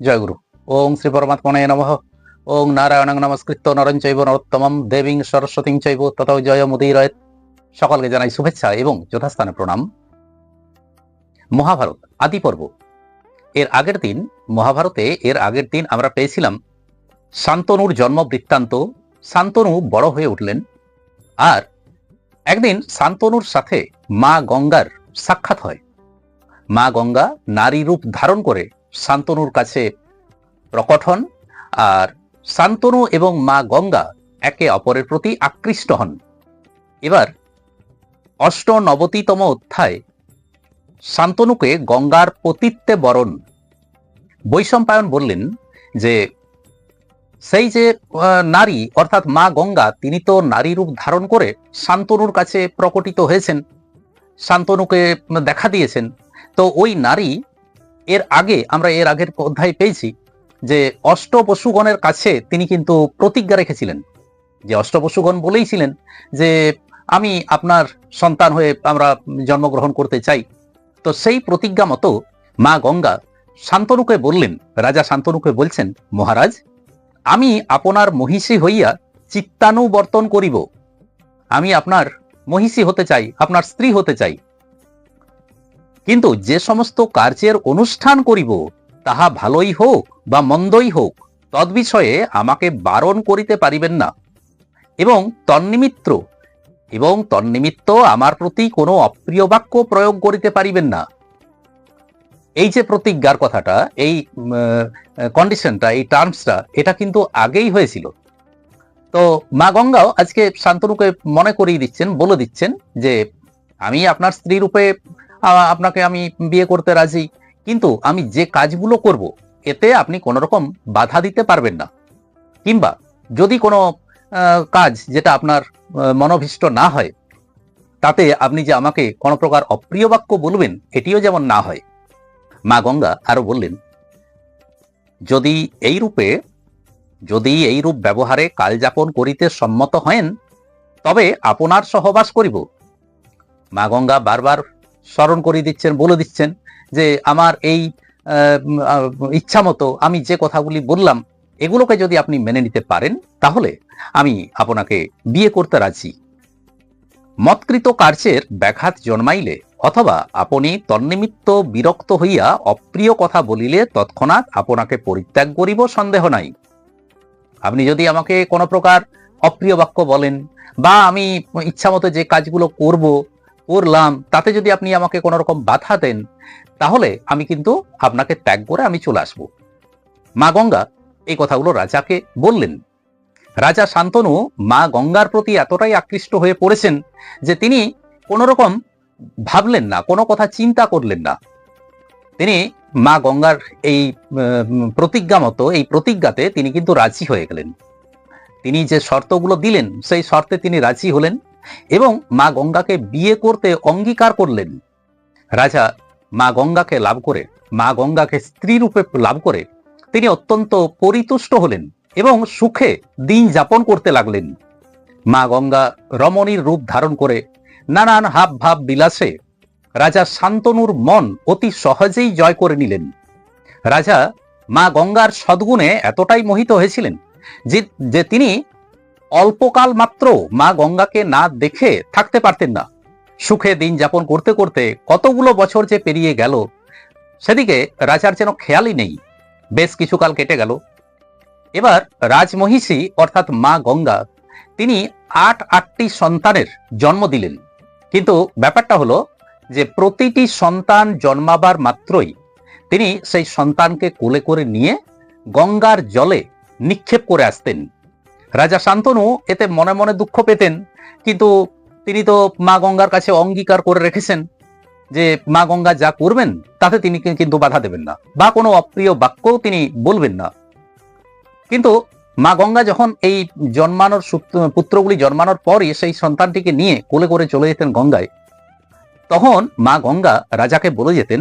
জয়গুরু ওং শ্রী পরমাত্মনে নমঃ। ওং নারায়ণং নমস্কৃত নরং চৈব নরোত্তমম দেবীং সরস্বতীং চৈব তত জয় মুদিরয় সকলকে জানাই শুভেচ্ছা এবং যথাস্থানে প্রণাম। মহাভারত, আদি পর্ব। এর আগের দিন, মহাভারতে এর আগের দিন আমরা পেয়েছিলাম শান্তনুর জন্ম বৃত্তান্ত। শান্তনু বড় হয়ে উঠলেন। আর একদিন শান্তনুর সাথে মা গঙ্গার সাক্ষাৎ হয়। মা গঙ্গা নারী রূপ ধারণ করে শান্তনুর কাছে প্রকট হন আর শান্তনু এবং মা গঙ্গা একে অপরের প্রতি আকৃষ্ট হন। এবার অষ্ট অষ্টনবতিতম অধ্যায়, শান্তনুকে গঙ্গার পতিত্বে বরণ। বৈশম্পায়ন বললেন যে, সেই যে নারী, অর্থাৎ মা গঙ্গা, তিনি তো নারী রূপ ধারণ করে শান্তনুর কাছে প্রকটিত হয়েছেন, শান্তনুকে দেখা দিয়েছেন। তো ওই নারী এর আগে আমরা এর আগের অধ্যায় পেয়েছি যে অষ্টপশুগণের কাছে তিনি কিন্তু প্রতিজ্ঞা রেখেছিলেন। যে অষ্টপশুগণ বলেইছিলেন যে, আমি আপনার সন্তান হয়ে আমরা জন্মগ্রহণ করতে চাই। তো সেই প্রতিজ্ঞা মতো মা গঙ্গা শান্তনুকে বললেন, রাজা শান্তনুকে বলছেন, মহারাজ, আমি আপনার মহিষী হইয়া চিত্তানুবর্তন করিব। আমি আপনার মহিষী হতে চাই, আপনার স্ত্রী হতে চাই। কিন্তু যে সমস্ত কার্যের অনুষ্ঠান করিব, তাহা ভালোই হোক বা মন্দই হোক, তদ্বিষয়ে আমাকে বারণ করিতে পারিবেন না। এবং তন্নিমিত্র, এবং তন্নিমিত্ত আমার প্রতি কোনো অপ্রিয় বাক্য প্রয়োগ করিতে পারিবেন না। এই যে প্রতিজ্ঞার কথাটা, এই কন্ডিশনটা এই টার্মসটা এটা কিন্তু আগেই হয়েছিল। তো মা গঙ্গাও আজকে শান্তনুকে মনে করিয়ে দিচ্ছেন, বলে দিচ্ছেন যে, আমি আপনার স্ত্রী রূপে আপনাকে আমি বিয়ে করতে রাজি। কিন্তু আমি যে কাজগুলো করব, এতে আপনি কোনো রকম বাধা দিতে পারবেন না। কিংবা যদি কোনো কাজ যেটা আপনার মনোভীষ্ট না হয়, তাতে আপনি যে আমাকে কোনো প্রকার অপ্রিয় বাক্য বলবেন, এটিও যেমন না হয়। মা গঙ্গা আরও বললেন, যদি এই রূপে, যদি এই রূপ ব্যবহারে কালযাপন করিতে সম্মত হেন তবে আপনার সহবাস করিব। মা গঙ্গা বারবার স্মরণ করিয়ে দিচ্ছেন, বলে দিচ্ছেন যে আমার এই ইচ্ছা মতো আমি যে কথাগুলি বললাম, এগুলোকে যদি আপনি মেনে নিতে পারেন, তাহলে আমি আপনাকে বিয়ে করতে রাজি। মৎকৃত কার্যের ব্যাঘাত জন্মাইলে অথবা আপনি তন্নিমিত্ত বিরক্ত হইয়া অপ্রিয় কথা বলিলে তৎক্ষণাৎ আপনাকে পরিত্যাগ করিব সন্দেহ নাই। আপনি যদি আমাকে কোনো প্রকার অপ্রিয় বাক্য বলেন বা আমি ইচ্ছামতো যে কাজগুলো করব করলাম, তাতে যদি আপনি আমাকে কোনো রকম বাধা দেন, তাহলে আমি কিন্তু আপনাকে ত্যাগ করে আমি চলে আসব। মা গঙ্গা এই কথাগুলো রাজাকে বললেন। রাজা শান্তনু মা গঙ্গার প্রতি এতটাই আকৃষ্ট হয়ে পড়েছেন যে তিনি কোনো রকম ভাবলেন না, কোনো কথা চিন্তা করলেন না। তিনি মা গঙ্গার এই প্রতিজ্ঞা মতো, এই প্রতিজ্ঞাতে তিনি কিন্তু রাজি হয়ে গেলেন। তিনি যে শর্তগুলো দিলেন, সেই শর্তে তিনি রাজি হলেন। এবং মা গঙ্গাকে বিয়ে করতে অঙ্গীকার করলেন। রাজা মা গঙ্গাকে লাভ করে, মা গঙ্গাকে স্ত্রী রূপে লাভ করে তিনি অত্যন্ত পরিতুষ্ট হলেন এবং সুখে দিন যাপন করতে লাগলেন। মা গঙ্গা রমণীর রূপ ধারণ করে নানান হাব ভাব বিলাসে রাজা শান্তনুর মন অতি সহজেই জয় করে নিলেন। রাজা মা গঙ্গার সদ্গুণে এতটাই মোহিত হয়েছিলেন যে তিনি অল্পকাল মাত্র মা গঙ্গাকে না দেখে থাকতে পারতেন না। সুখে দিন যাপন করতে করতে কতগুলো বছর যে পেরিয়ে গেল, সেদিকে রাজার যেন খেয়ালই নেই। বেশ কিছুকাল কেটে গেল। এবার রাজমহিষী অর্থাৎ মা গঙ্গা, তিনি আট আটটি সন্তানের জন্ম দিলেন। কিন্তু ব্যাপারটা হলো যে প্রতিটি সন্তান জন্মাবার মাত্রই তিনি সেই সন্তানকে কোলে করে নিয়ে গঙ্গার জলে নিক্ষেপ করে আসতেন। রাজা শান্তনু এতে মনে মনে দুঃখ পেতেন, কিন্তু তিনি তো মা গঙ্গার কাছে অঙ্গীকার করে রেখেছেন যে মা গঙ্গা যা করবেন, তাতে তিনি কিন্তু বাধা দেবেন না, বা কোনো অপ্রিয় বাক্যও তিনি বলবেন না। কিন্তু মা গঙ্গা যখন এই জন্মানোর পুত্রগুলি জন্মানোর পরই সেই সন্তানটিকে নিয়ে কোলে করে চলে যেতেন গঙ্গায়, তখন মা গঙ্গা রাজাকে বলে যেতেন,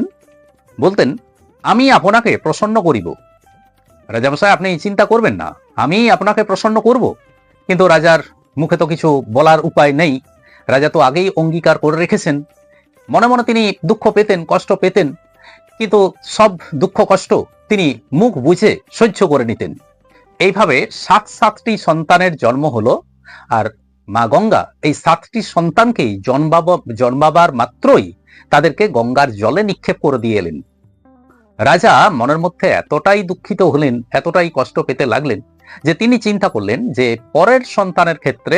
বলতেন, আমি আপনাকে প্রসন্ন করিব রাজামশাই, আপনি চিন্তা করবেন না। আমি আপনাকে প্রসন্ন করব। কিন্তু রাজার মুখে তো কিছু বলার উপায় নেই। রাজা তো আগেই অঙ্গীকার করে রেখেছেন। মনে মনে তিনি দুঃখ পেতেন, কষ্ট পেতেন। কিন্তু সব দুঃখ, কষ্ট তিনি মুখ বুঝে সহ্য করে নিতেন। এইভাবে সাত সাতটি সন্তানের জন্ম হলো আর মা গঙ্গা এই সাতটি সন্তানকেই জন্মাব, জন্মাবার মাত্রই তাদেরকে গঙ্গার জলে নিক্ষেপ করে দিয়ে এলেন। রাজা মনের মধ্যে এতটাই দুঃখিত হলেন, এতটাই কষ্ট পেতে লাগলেন, যে তিনি চিন্তা করলেন যে পরের সন্তানের ক্ষেত্রে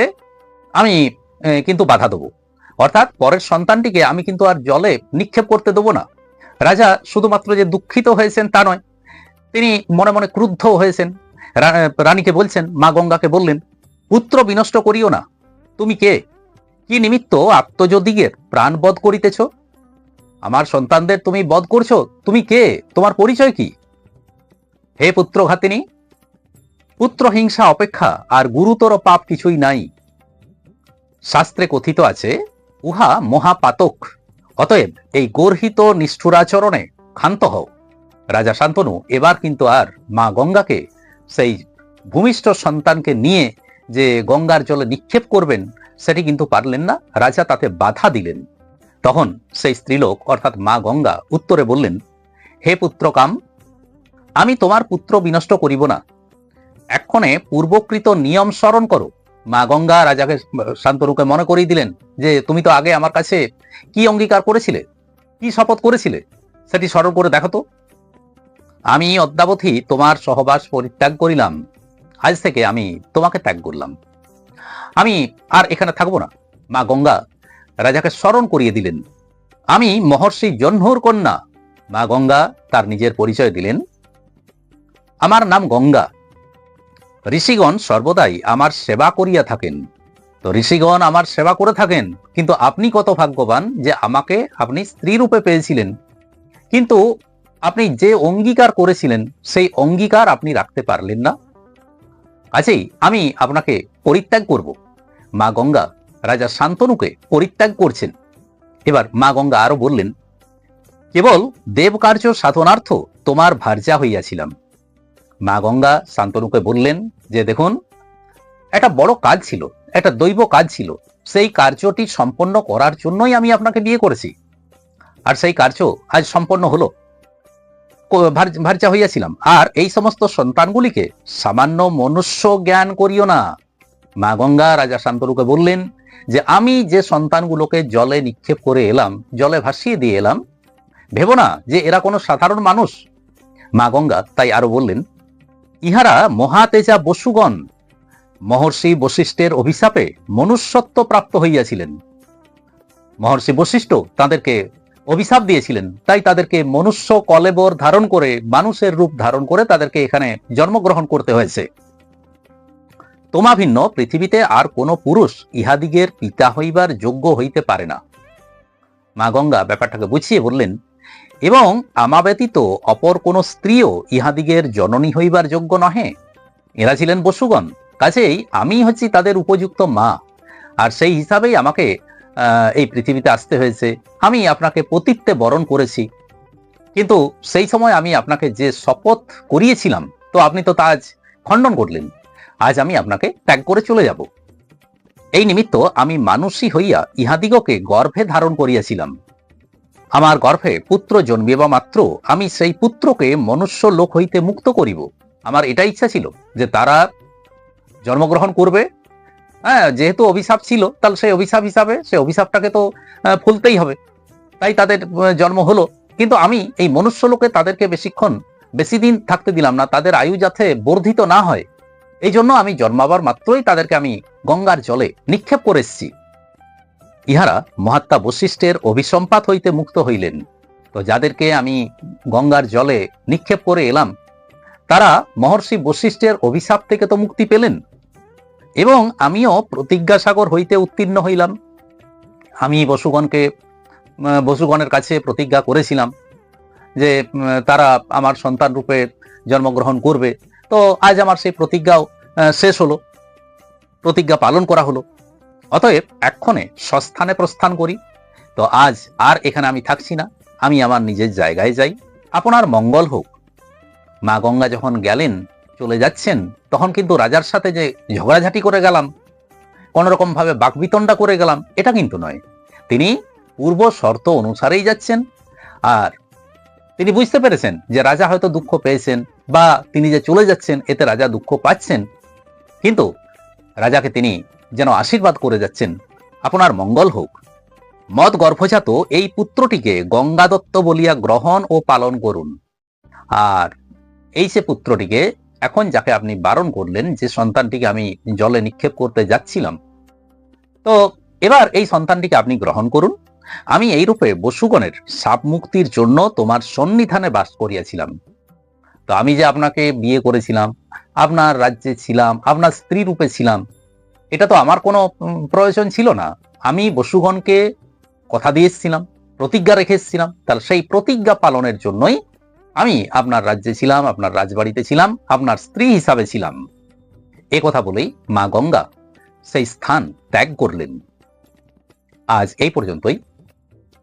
আমি কিন্তু বাধা দেবো। অর্থাৎ পরের সন্তানটিকে আমি কিন্তু আর জলে নিক্ষেপ করতে দেবো না। রাজা শুধুমাত্র যে দুঃখিত হয়েছেন তা নয়, তিনি মনে মনে ক্রুদ্ধ হয়েছেন। রানীকে বলছেন, মা গঙ্গাকে বললেন, পুত্র বিনষ্ট করিও না। তুমি কে? কি নিমিত্ত আত্মজদিগের প্রাণ বধ করিতেছ? আমার সন্তানদের তুমি বধ করছ? তুমি কে? তোমার পরিচয় কি? হে পুত্র ঘাতিনী, পুত্র হিংসা অপেক্ষা আর গুরুতর পাপ কিছুই নাই। শাস্ত্রে কথিত আছে, উহা মহাপাতক। অতএব এই গর্হিত নিষ্ঠুরাচরণে ক্ষান্ত হও। রাজা শান্তনু, এবার কিন্তু আর মা গঙ্গাকে, সেই ভূমিষ্ঠ সন্তানকে নিয়ে যে গঙ্গার জলে নিক্ষেপ করবেন, সেটি কিন্তু পারলেন না। রাজা তাতে বাধা দিলেন। তখন সেই স্ত্রীলোক, অর্থাৎ মা গঙ্গা, উত্তরে বললেন, হে পুত্রকাম আমি তোমার পুত্র বিনষ্ট করিব না। এক্ষণে পূর্বকৃত নিয়ম স্মরণ করো। মা গঙ্গা রাজাকে শান্তনুকে মনে করিয়ে দিলেন যে, তুমি তো আগে আমার কাছে কি অঙ্গীকার করেছিলে? কি শপথ করেছিলে? সেটি স্মরণ করে দেখো তো। আমি অদ্যাবধি তোমার সহবাস পরিত্যাগ করিলাম। আজ থেকে আমি তোমাকে ত্যাগ করলাম। আমি আর এখানে থাকব না। মা গঙ্গা রাজাকে স্মরণ করিয়ে দিলেন। আমি মহর্ষি জহ্নর কন্যা। মা গঙ্গা তার নিজের পরিচয় দিলেন। আমার নাম গঙ্গা। ঋষিগণ সর্বদাই আমার সেবা করিয়া থাকেন। তো ঋষিগণ আমার সেবা করে থাকেন, কিন্তু আপনি কত ভাগ্যবান যে আমাকে আপনি স্ত্রী রূপে পেয়েছিলেন। কিন্তু আপনি যে অঙ্গীকার করেছিলেন, সেই অঙ্গীকার আপনি রাখতে পারলেন না। কাজেই আমি আপনাকে পরিত্যাগ করব। মা গঙ্গা রাজা শান্তনুকে পরিত্যাগ করছেন। এবার মা গঙ্গা আরও বললেন, কেবল দেবকার্য সাধনার্থ তোমার ভার্যা হইয়াছিলাম। মা গঙ্গা শান্তনুকে বললেন, যে দেখুন, একটা বড় কাজ ছিল, একটা দৈব কাজ ছিল। সেই কার্যটি সম্পন্ন করার জন্যই আমি আপনাকে বিয়ে করেছি। আর সেই কার্য আজ সম্পন্ন হলো। ভার্যা হইয়াছিলাম। আর এই সমস্ত সন্তানগুলিকে সামান্য মনুষ্য জ্ঞান করিও না। মা গঙ্গা রাজা শান্তনুকে বললেন যে আমি যে সন্তানগুলোকে জলে নিক্ষেপ করে এলাম, জলে ভাসিয়ে দিয়ে এলাম, ভেবো না যে এরা কোনো সাধারণ মানুষ। মা গঙ্গা তাই আরও বললেন, ইহারা মহাতেজা বসুগণ, মহর্ষি বশিষ্ঠের অভিশাপে মনুষ্যত্ব প্রাপ্ত হইয়াছিলেন। মহর্ষি বশিষ্ঠ তাদেরকে অভিশাপ দিয়েছিলেন, তাই তাদেরকে মনুষ্য কলেবর ধারণ করে, মানুষের রূপ ধারণ করে তাদেরকে এখানে জন্মগ্রহণ করতে হয়েছে। তোমা ভিন্ন, পৃথিবীতে আর কোনো পুরুষ ইহাদিগের পিতা হইবার যোগ্য হইতে পারে না। মা গঙ্গা ব্যাপারটাকে বুঝিয়ে বললেন, এবং আমা ব্যতীত অপর কোন স্ত্রীও ইহাদিগের জননী হইবার যোগ্য নহে? এরা ছিলেন বসুগণ, কাজেই আমি হচ্ছি তাদের উপযুক্ত মা। আর সেই হিসাবেই আমাকে এই পৃথিবীতে আসতে হয়েছে। আমি আপনাকে পতিত্বে বরণ করেছি। কিন্তু সেই সময় আমি আপনাকে যে শপথ করিয়েছিলাম, তো আপনি তো তা আজ খণ্ডন করলেন। আজ আমি আপনাকে ত্যাগ করে চলে যাব। এই নিমিত্ত আমি মানুষই হইয়া ইহাদিগকে গর্ভে ধারণ করিয়াছিলাম। আমার গর্ভে পুত্র জন্মিবা মাত্র আমি সেই পুত্রকে মনুষ্য লোক হইতে মুক্ত করিব। আমার এটা ইচ্ছা ছিল যে তারা জন্মগ্রহণ করবে। হ্যাঁ যেহেতু অভিশাপ ছিল, তাহলে সেই অভিশাপ হিসাবে, সেই অভিশাপটাকে তো ফুলতেই হবে। তাই তাদের জন্ম হলো। কিন্তু আমি এই মনুষ্য লোকে তাদেরকে বেশিক্ষণ, বেশি দিন থাকতে দিলাম না। তাদের আয়ু যাতে বর্ধিত না হয় এই জন্য আমি জন্মাবার মাত্রই তাদেরকে আমি গঙ্গার জলে নিক্ষেপ করে ইহারা মহাত্মা বশিষ্ঠের অভিসম্পাত হইতে মুক্ত হইলেন। তো যাদেরকে আমি গঙ্গার জলে নিক্ষেপ করে এলাম, তারা মহর্ষি বশিষ্ঠের অভিশাপ থেকে তো মুক্তি পেলেন। এবং আমিও প্রতিজ্ঞাসাগর হইতে উত্তীর্ণ হইলাম। আমি বসুগণকে বসুগণের কাছে প্রতিজ্ঞা করেছিলাম যে তারা আমার সন্তান রূপে জন্মগ্রহণ করবে। তো আজ আমার সেই প্রতিজ্ঞাও শেষ হলো। প্রতিজ্ঞা পালন করা হলো। অতএব এক্ষণে সস্থানে প্রস্থান করি। তো আজ আর এখানে আমি থাকছি না। আমি আমার নিজের জায়গায় যাই। আপনার মঙ্গল হোক। মা গঙ্গা যখন গেলেন, চলে যাচ্ছেন, তখন কিন্তু রাজার সাথে যে ঝগড়াঝাটি করে গেলাম, কোনোরকমভাবে বাকবিতণ্ডা করে গেলাম, এটা কিন্তু নয়। তিনি পূর্ব শর্ত অনুসারেই যাচ্ছেন। আর তিনি বুঝতে পেরেছেন যে রাজা হয়তো দুঃখ পেয়েছেন বা তিনি যে চলে যাচ্ছেন, এতে রাজা দুঃখ পাচ্ছেন। কিন্তু রাজাকে তিনি যেন আশীর্বাদ করে যাচ্ছেন, আপনার মঙ্গল হোক। মদ গর্ভজাত এই পুত্রটিকে গঙ্গাদত্ত বলিয়া গ্রহণ ও পালন করুন। আর এই সে পুত্রটিকে এখন যাকে আপনি বারণ করলেন, যে সন্তানটিকে আমি জলে নিক্ষেপ করতে যাচ্ছিলাম। তো এবার এই সন্তানটিকে আপনি গ্রহণ করুন। আমি এই রূপে বসুগণের সাপ মুক্তির জন্য তোমার সন্নিধানে বাস করিয়াছিলাম। তো আমি যে আপনাকে বিয়ে করেছিলাম, আপনার রাজ্যে ছিলাম, আপনার স্ত্রী রূপে ছিলাম, এটা তো আমার কোনো প্রয়োজন ছিল না। আমি বসুগণকে কথা দিয়েছিলাম প্রতিজ্ঞা রেখেছিলাম তাহলে সেই প্রতিজ্ঞা পালনের জন্যই আমি আপনার রাজ্যে ছিলাম, আপনার রাজবাড়িতে ছিলাম, আপনার স্ত্রী হিসাবে ছিলাম। এ কথা বলেই মা গঙ্গা সেই স্থান ত্যাগ করলেন। আজ এই পর্যন্তই।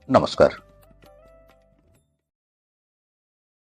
नमस्कार।